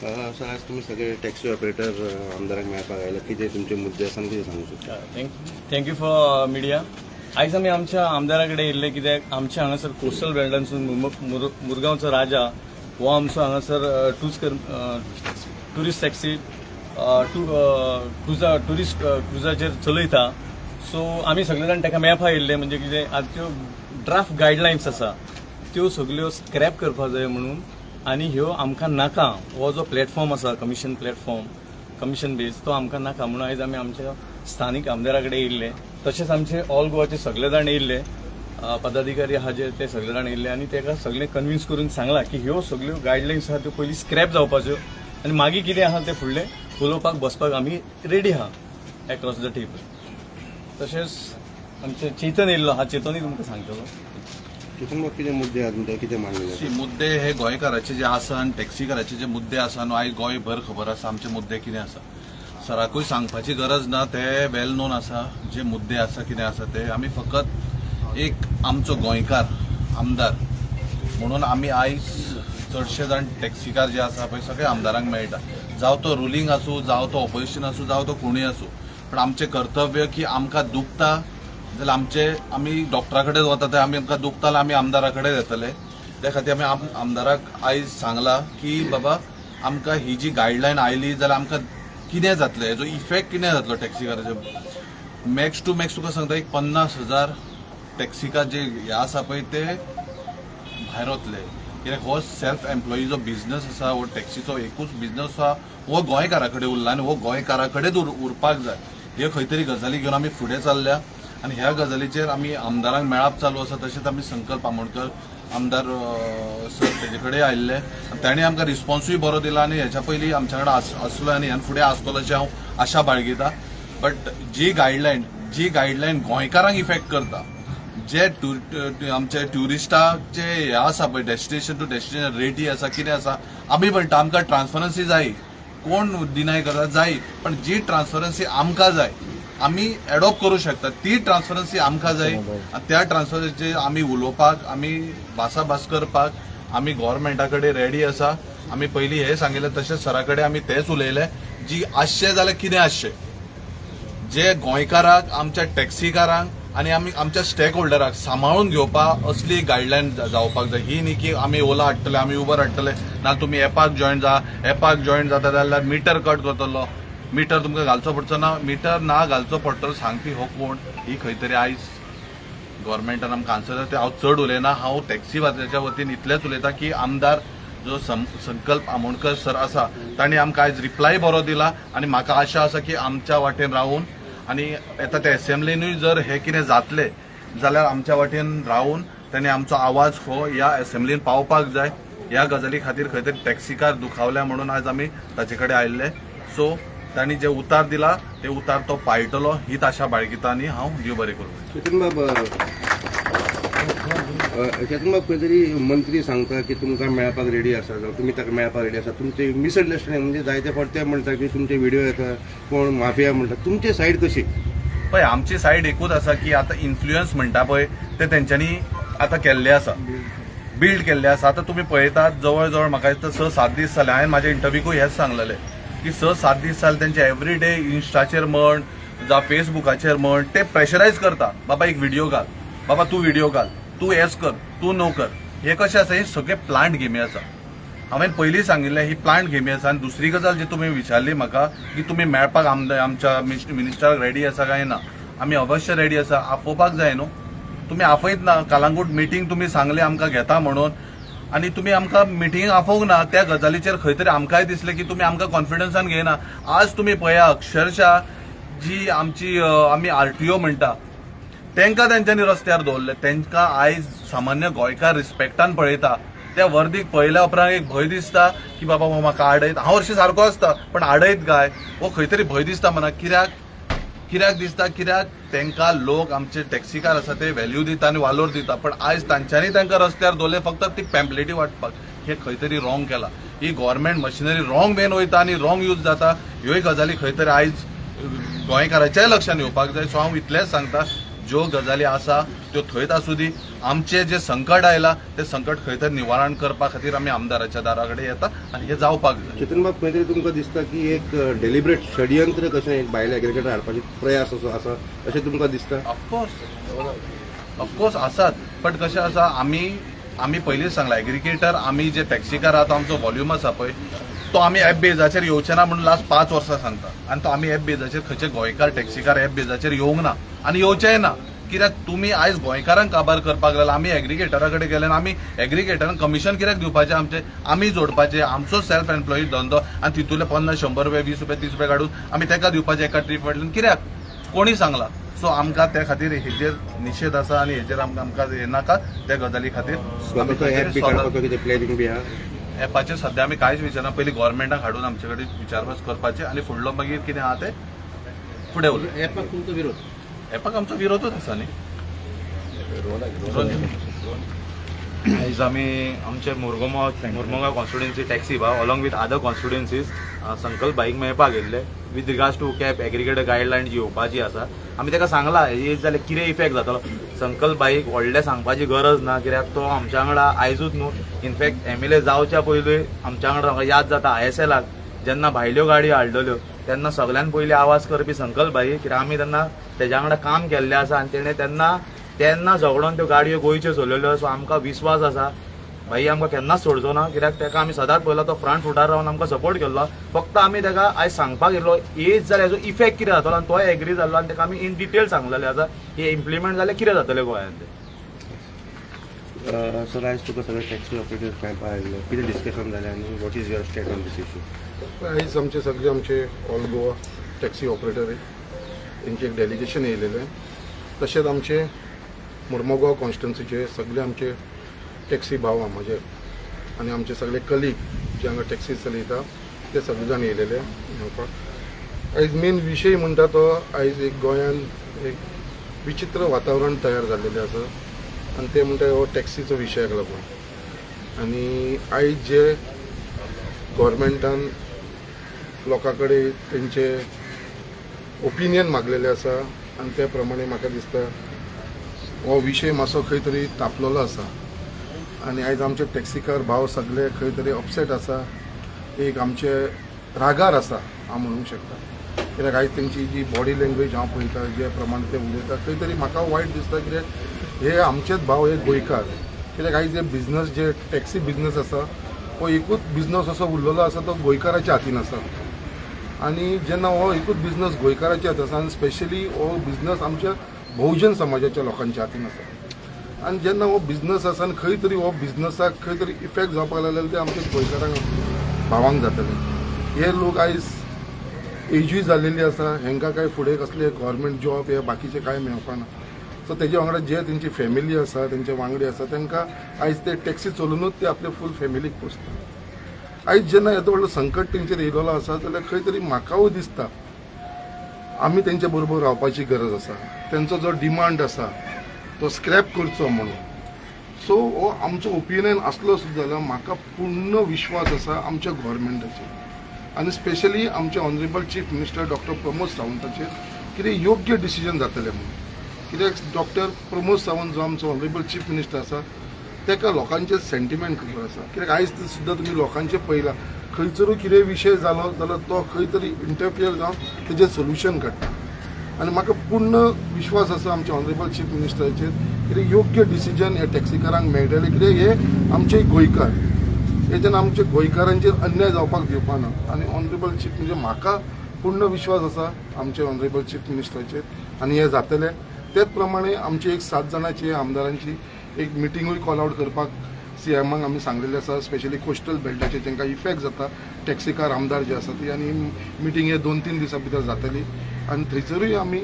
Sir आज तुम्ही सगळे टॅक्सी ऑपरेटर आमदाराक मेळपाक आयला कितें तुमचे मुद्दे आसा कितें सांगू शकता. थँक्यू फॉर मिडिया आयज आमी आमच्या आमदारा कडेन येयल्ले कित्याक आमच्या हांगासर कोस्टल मुर- मुरगांवचो राजा हो आमचो हांगासर टूज टुरिस्ट टॅक्सी टू क्रुजा टुरिस्ट क्रुजाचेर चलयता सो आमी सगळे जाण ताका मेळपा येयल्ले म्हणजे कितें आतां ड्राफ्ट गायडलायन्स आसा त्यो सगल्यो स्क्रॅप करपाक जाय म्हणून आनी ह्यो आमकां नाका. हो जो प्लॅटफॉर्म आसा कमिशन प्लॅटफॉर्म कमिशन बेज तो आमकां नाका म्हणून आयज आमी आमच्या स्थानीक आमदारा कडेन येयल्ले. तशेंच आमचे ऑल गोवाचे सगळे जाण येयल्ले पदाधिकारी आहा जे ते सगळे जाण येयल्ले आनी ताका सगळे कन्विन्स करून सांगला की ह्यो सगळ्यो गायडलायन्स आहा त्यो पयलीं स्क्रॅप जावपाच्यो. आनी मागीर कितें आहा ते फुडलें उलोवपाक बसपाक आमी रेडी आहा एक्रॉस द टेबल तशेंच आमचे चेतन येयल्लो हा चेतनूय तुमकां सांगतलो तितून मग कितें मुद्दे आहा तुमचे कितें मांडले सी, मुद्दे हे गोंयकाराचे जे आसा आनी टॅक्सीकाराचे जे मुद्दे आसा न्हू आयज गोंयभर खबर आसा आमचे मुद्दे कितें आसा? सराकूय सांगपाची गरज ना ते वेल नोन आसा जे मुद्दे आसा कितें आसा ते आमी फकत एक आमचो गोंयकार आमदार म्हणून आमी आयज चडशे जाण टॅक्सीकार जे आसा पळय सगळे आमदारांक मेळटा. जावं तो रुलींग आसूं जावं तो ऑपोजिशन आसूं जावं तो कोणूय आसूं पण आमचें कर्तव्य की आमकां दुखता जाल्यार आमचे आमी डॉक्टरा कडेन वता ते आमी आमकां दुखताले आमी आमदारा कडेन येतले त्या खातीर आमी आम- आमदाराक आयज सांगला की बाबा आमकां ही जी गायडलायन आयली जाल्यार आमकां कितें जातलें? हेजो इफेक्ट कितें जातलो टॅक्सीकाराचो मॅक्स टू मॅक्स तुका सांगता एक पन्नास हजार टॅक्सीकार जे हे आसा पळय ते भायर वतले कित्याक हो सेल्फ एम्प्लॉईजो बिझनस आसा हो टॅक्सीचो एकूच बिझनस आसा हो गोंयकारा कडेन उरला आनी हो गोंयकारा कडेन उर- उरपाक जाय. हे खंय तरी गजाली घेवन आमी फुडें चल्ल्या. आनी ह्या गजालीचेर आमी आमदारांक मेळप चालू आसा तशेंच आमी संकल्प आमोणकर आमदार सर तेजे कडेन आयिल्ले. आनी ताणें आमकां रिस्पॉन्सूय बरो दिला आनी हेच्या पयलीं आमच्या कडेन आस- आसलो आनी ह्यान फुडें आसतलो अशें हांव आशा बाळगिता. बट जी गायडलायन जी गायडलायन गोंयकारांक इफेक्ट करता जे आमचे ट्युरिस्टाचे हे आसा पळय डेस्टिनेशन टू डेस्टिनेशन रेटी आसा कितें आसा आमी म्हणटा आमकां ट्रान्सपरन्सी जाय. कोण डिनाय करता जाय पण जी ट्रान्सपरन्सी आमकां जाय आमी एडॉप्ट करूं शकता. ती ट्रान्सपरन्सी आमकां जाय त्या ट्रान्सपरन्सीचेर आमी उलोवपाक आमी भासाभास करपाक आमी गोव्हर्मेंटा कडेन रेडी आसा आमी पयलीं हें सांगिल्लें तशेंच सरा कडेन आमी तेंच उलयलें जी आसचें जाल्यार कितें आसचें जे गोंयकाराक आमच्या टॅक्सीकारांक आनी आमी आमच्या स्टेक होल्डराक सांबाळून घेवपाक असली गायडलायन जावपाक जाय. ही न्ही की आमी ओला हाडटले आमी उबर हाडटले. ना तुमी एपाक जॉईन जा एपाक जॉईन जाता जाल्यार मिटर कट करतलो. मिटर तुमकां घालचो पडचो ना. मिटर ना घालचो पडटलो सांगपी हो कोण? ही खंय तरी आयज गोव्हर्मेंटान आमकां आन्सर ते हांव चड उलयना. हांव टॅक्सी वाल्याच्या वतीन इतलेंच उलयता की आमदार जो सं- संकल्प आमोणकर सर आसा तांणी आमकां आयज रिप्लाय बरो दिला आनी म्हाका आशा आसा की आमच्या वाटेन रावून आनी येता त्या एसेंब्लीनूय जर हें कितें जातलें जाल्यार आमच्या वाटेन रावून तांणी आमचो आवाज हो ह्या एसेंब्लीन पावपाक जाय. ह्या गजाली खातीर खंय तरी टॅक्सीकार दुखावल्या म्हणून आयज आमी ताचे कडेन आयिल्ले. सो तांणी जे उतार दिला ते उतार तो पाळटलो हीच आशा बाळगिता आनी हांव देव बरें करूं चेतन बाब चेतन बाब खंय तरी मंत्री सांगता की तुमकां मेळपाक रेडी आसा जावं तुमी ताका मेळपाक रेडी आसा. तुमचे मिसअंडरस्टँडिंग म्हणजे जायते फावट ते म्हणटा की तुमचे व्हिडिओ येता कोण माफिया म्हणटा. तुमची सायड कशी? पळय आमची सायड एकूच आसा की आतां इन्फ्लुयन्स म्हणटा पळय ते तेंच्यांनी आतां केल्ले आसा. बिल्ड केल्ले आसा. आतां तुमी पळयतात जवळ जवळ म्हाका दिसता स सात दीस जाले. हांवें म्हाज्या इंटरव्यूकूय हेंच सांगलेलें. की स सात दीस जाले तेंचे एवरी डे इन्स्टाचेर म्हण जावं फेसबुकाचेर म्हण ते प्रेशरायज करता. बाबा एक व्हिडिओ घाल. बाबा तूं व्हिडिओ घाल. तूं हेच कर. तूं नो कर. हे कशें आसा हे सगळे प्लांट गेमी आसा हांवें पयलीं सांगिल्लें ही प्लांट गेमी आसा आनी दुसरी गजाल जी तुमी विचारली म्हाका की तुमी मेळपाक आमच्या मिनिस्टराक रेडी आसा काय ना? आमी अवश्य रेडी आसा आपोवपाक जाय न्हू तुमी आपयत ना कालांगूट मिटींग तुमी सांगले आमकां घेता म्हणून. आनी तुमी आमकां मिटींग आपोवंक ना त्या गजालीचेर खंय तरी आमकांय दिसलें की तुमी आमकां कॉन्फिडन्सान घेयना आज तुमी पळया अक्षरशा जी आमची आमी आर टी ओ म्हणटा तांकां तेंच्यांनी रस्त्यार दवरले तांकां आयज सामान्य गोंयकार रिस्पेक्टान पळयता. त्या वर्दीक पळयल्या उपरांत एक भंय दिसता की बाबा हो म्हाका आडयत? हांव हरशीं सारको आसता पण आडयत काय? हो खंय तरी भंय दिसता मना कित्याक? कित्याक दिसता कित्याक तांकां लोक आमचे टॅक्सीकार आसा ते व्हॅल्यू दिता आनी वालोर दिता पण आयज तांच्यांनी तांकां रस्त्यार दवरले फक्त ती पॅम्पलेटी वाटपाक. हे खंय तरी रॉंग केला. ही गव्हर्मेंट मशिनरी रॉंग वेन वयता आनी रॉंग यूज जाता. ह्योय गजाली खंय तरी आयज गोंयकाराच्याय लक्षांत येवपाक जाय. सो हांव इतलेंच सांगता ज्यो गजाली आसा त्यो थंयच आसूं दी. आमचें जें संकट आयलां तें संकट खंय तरी निवारण करपा खातीर आमी आमदाराच्या दारा कडेन येता आनी हें जावपाक जाय. खंय तरी तुमकां दिसता की एक डेलिब्रेट षडयंत्र कशें एक भायल्या एग्रिकल्चर हाडपाचे प्रयास असो आसा अशें तुमकां दिसता? ऑफकोर्स ऑफकोर्स आसात बट कशें आसा आमी आमी पयलींच सांगला एग्रिकेटर आमी जे टॅक्सीकार आहा तो आमचो व्हॉल्यूम आसा पळय तो आमी एप बेजाचेर येवचे ना म्हणून लास्ट पांच वर्सां सांगता. आनी तो आमी एप बेजाचेर खंयचे गोंयकार टॅक्सीकार एप बेजाचेर येवंक ना आनी येवचेय ना. कित्याक तुमी आयज गोंयकारांक काबार करपाक लागला. आमी एग्रिगेटरा कडेन गेले आमी एग्रिगेटरांक कमिशन कित्याक दिवपाचें आमचें आमी जोडपाचें आमचो सेल्फ एम्प्लॉईड धंदो आनी तितूंतले पन्नास शंबर रुपया वीस रुपया तीस रुपया काडून आमी ताका दिवपाचें एका ट्रीप फाटल्यान कित्याक कोणी सांगला? सो आमकां त्या खातीर हेजेर निशेध आसा आनी हेजेर आमकां आमकां हे नाका त्या गजाली खातीर. एपाचेर सध्या आमी कांयच विचारना पयलीं गोव्हर्मेंटाक हाडून आमचे कडेन विचारपूस करपाचें आनी फुडलो मागीर कितें आहा तें फुडें उलय एपाक तुमचो विरोध. हेपाक आमचो विरोधूच आसा न्ही. आयज आमी आमचे मुरगोमा मुरमोगांव कॉन्स्टिट्युएन्सी टॅक्सी भाव along with other constituencies Sankalp bike मेळपाक गेल्ले. With regards to cab aggregator guideline जी येवपाची आसा आमी ताका सांगला हे जाल्यार कितें इफेक्ट जातलो. संकल्प बाईक व्हडलें सांगपाची गरज ना कित्याक तो आमच्या वांगडा आयजूच न्हू. In fact M L A जावच्या पयलीं आमच्या वांगडा म्हाका याद जाता आय एस एलाक जेन्ना भायल्यो गाडयो हाडलेल्यो तेन्ना सगळ्यान पयलीं आवाज करपी संकल्प भाई कित्याक आमी तेन्ना तेज्या वांगडा काम केल्लें आसा आनी तेणें तेन्ना तेन्ना झगडोन त्यो गाडयो गोंयच्यो चलयल्यो सो आमकां विस्वास आसा. भाई आमकां केन्नाच सोडचो ना. कित्याक ताका आमी सदांच पयलो तो फ्रंट फुटार रावन आमकां सपोर्ट केल्लो. फक्त आमी ताका आयज सांगपाक येयलो एज जाल्यार हेजो इफेक्ट कितें जातलो आनी तोय एग्री जाल्लो आनी ताका आमी इन डिटेल सांगलेलें आसा हे इम्प्लिमेंट जाल्यार कितें जातलें गोंयांत? ते सर आयज तुका सगळे टॅक्सी ऑपरेटर्स मेळपाक आयिल्ले कितें डिस्कशन जालें आनी what is your state on this issue आयज आमचे सगळे आमचे ऑल गोवा टॅक्सी ऑपरेटर आहे तेंचे एक डेलिगेशन येयलेलें तशेंच आमचे मुर्मगांव कॉन्स्टिट्युन्सीचे सगळे आमचे टॅक्सी भाव आहा म्हजे आनी आमचे सगळे कलीग जे हांगा टॅक्सी चलयता ते सगळे जाण येयलेले मेळपाक आयज मेन विशय म्हणटा तो आयज एक गोंयान एक विचित्र वातावरण तयार जाल्लेलें आसा आनी ते म्हणटा हो टॅक्सीचो विशयाक लागून आनी आयज जे गोवोरमेंटान लोकां कडेन तेंचे ओपिनियन मागलेले आसा आनी त्या प्रमाणे म्हाका दिसता. हो विशय मातसो खंय तरी तापलेलो आसा आनी आयज आमचे टॅक्सीकार भाव सगळे खंय तरी अपसेट आसा एक आमचे रागार आसा हांव म्हणूंक शकता. कित्याक आयज तेंची जी बॉडी लँग्वेज हांव पळयता जे प्रमाणे ते उलयता खंय तरी म्हाका वायट दिसता कित्याक हे आमचेच भाव हे गोंयकार. कित्याक आयज जे बिझनस जे टॅक्सी बिझनस आसा हो एकूच बिझनस असो उरलेलो आसा तो गोंयकाराच्या हातीन आसा आनी जेन्ना हो एकूच बिझनेस गोंयकाराच्या हातीन आसा आनी स्पेशली हो बिझनेस आमच्या बहुजन समाजाच्या लोकांच्या हातीन आसा आनी जेन्ना हो बिझनेस आसा आनी खंय तरी हो बिझनसाक खंय तरी इफेक्ट जावपाक लागले ते आमच्या गोंयकारांक भावांक जातले हे लोक आयज एजूय जाल्लेली आसा हेंकां काय फुडें कसले गव्हर्मेंट जॉब हे बाकीचे काय मेळपाना सो तेजे वांगडा जे तेंची फॅमिली आसा तेंचे वांगडी आसा तांकां आयज ते टॅक्सी चलोवनूच ते आपले फूल फॅमिलीक पोसतात. आयज जेन्ना येदो व्हडलो संकट तेंचेर येयलेलो आसा जाल्यार खंय तरी म्हाकाय दिसता. आमी तेंचे बरोबर रावपाची गरज आसा तेंचो जो डिमांड आसा तो स्क्रॅप करचो म्हणून सो हो आमचो ओपिनियन आसलो सुद्दां जाल्यार म्हाका पूर्ण विश्वास आसा आमच्या गोवोरमेंटाचेर आनी स्पेशली आमचे honourable chief minister doctor Pramod सावंताचेर कितें योग्य डिसिजन जातलें म्हणून. कित्याक डॉक्टर प्रमोद सावंत जो आमचो ऑनरेबल चीफ मिनिस्टर आसा तेका लोकांचे सेंटिमेंट खबर आसा कित्याक आयज सुद्दां तुमी लोकांचे पळयलां खंयसरूय कितें विशय जालो जाल्यार तो खंय तरी इंटरफियर जावन तेजें सोल्युशन काडटा आनी म्हाका पूर्ण विश्वास आसा आमच्या ऑनरेबल चीफ मिनिस्टराचेर कितें योग्य डिसिजन हे टॅक्सीकारांक मेळटलें कितें हे आमचे गोंयकार हे जेन्ना आमच्या गोंयकारांचेर अन्याय जावपाक दिवपा ना. आनी ऑनरेबल चीफ म्हणजे म्हाका पूर्ण विश्वास आसा आमचे ऑनरेबल चीफ मिनिस्टराचेर आनी हे जातलें. तेच प्रमाणे आमची एक सात जाणांची आमदारांची एक मिटींगूय कॉल आउट करपाक. सी एमाक आमी सांगलेलें आसा स्पेशली कोस्टल बेल्टाचे तांकां इफेक्ट जाता टॅक्सीकार आमदार जे आसा ती आनी मिटींग हे दोन तीन दिसां भितर जातली. आनी थंयसरूय आमी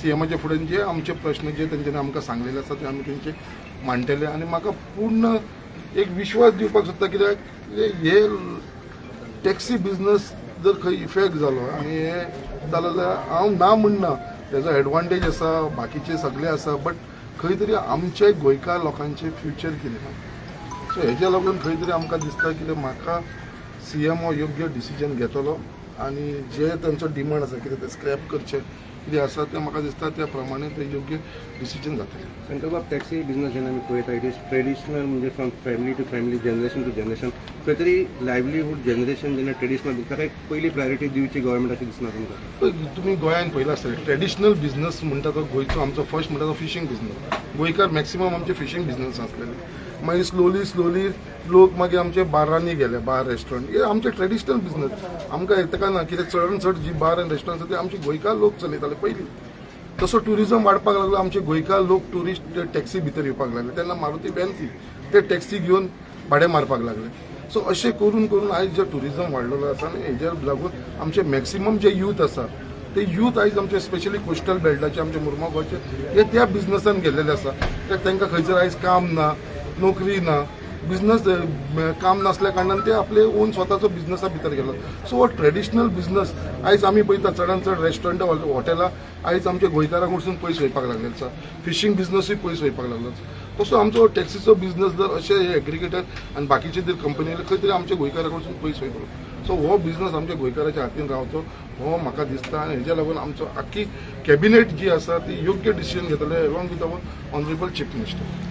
सी एमाचे फुडें जे आमचे प्रश्न जे तेंच्यांनी आमकां सांगलेले आसा ते आमी तेंचे मांडटले आनी म्हाका पूर्ण एक विश्वास दिवपाक सोदता कित्याक हे टॅक्सी बिजनस जर खंय इफेक्ट जालो आनी हे जालो जाल्यार हांव ना म्हणना तेजो एडवांटेज आसा बाकीचे सगळे आसा बट खंय तरी आमचे गोंयकार लोकांचे फ्युचर कितें? सो हेज्या लागून खंय तरी आमकां दिसता की म्हाका सी एम हो योग्य डिसिजन घेतलो. आनी जे तांचो डिमांड आसा कितें ते स्क्रॅप करचे कितें आसा तें म्हाका दिसता त्या प्रमाणे ते योग्य डिसिजन जातलें. शंकरबाब टॅक्सी बिझनेस जेन्ना आमी पळयता इट इज ट्रेडिशनल म्हणजे from family to family generation to generation खंय तरी लायवलीहूड जनरेशन जेन्ना ट्रेडिशनल ताका एक पयली प्रायोरिटी दिवची गव्हर्मेंटाची दिसना तुमकां तुमी गोंयान पयला आसतलें ट्रेडिशनल बिझनस म्हणटा तो गोंयचो आमचो फर्स्ट म्हणटा तो फिशींग बिझनस गोंयकार मॅक्सिमम आमचे फिशींग बिझनस आसलेले मागीर स्लोली स्लोली लोक मागीर आमचे बारांनी गेले बार रेस्टॉरंट हे आमचे ट्रेडिशनल बिझनस आमकां ताका ना कितें चड चड जी बार आनी रेस्टॉरंट आसा ते आमचे गोंयकार लोक चलयताले पयलीं. तसो ट्युरिजम वाडपाक लागलो आमचे गोंयकार लोक ट्युरिस्ट टॅक्सी भितर येवपाक लागले. तेन्ना मारुती बॅन्सी ते टॅक्सी घेवन भाडें मारपाक लागले. सो अशें करून करून आयज जो ट्युरिजम वाडलेलो आसा आनी हेजेर लागून आमचे मॅक्सिमम जे यूथ आसा ते यूथ आयज आमचे स्पेशली कोस्टल बेल्टाचे आमचे मुरमाड हे त्या बिझनसान गेलेले आसा. कित्याक तांकां खंयसर आयज काम ना नोकरी ना बिझनेस काम नासल्या कारणान ते आपले ओन स्वताचो बिझनसा भितर गेलो. सो हो ट्रेडिशनल बिझनेस आयज आमी पळयता चडांत चड रेस्टॉरंट हॉटेलां आयज आमच्या गोंयकारांक वचून पयस वयपाक लागले आसा फिशींग बिझनेसूय पयस वयपाक लागलो तसो आमचो टॅक्सीचो बिझनेस जर अशे एग्रिगेटर आनी बाकीचे जर कंपनी खंय तरी हो आमच्या गोंयकारां कडसून पयस वयतलो सो हो बिझनेस आमच्या गोंयकाराच्या हातीन रावचो हो म्हाका दिसता आनी हेज्या लागून आमचो आख्खी कॅबिनेट जी आसा ती योग्य डिसिजन घेतले along with our honourable chief minister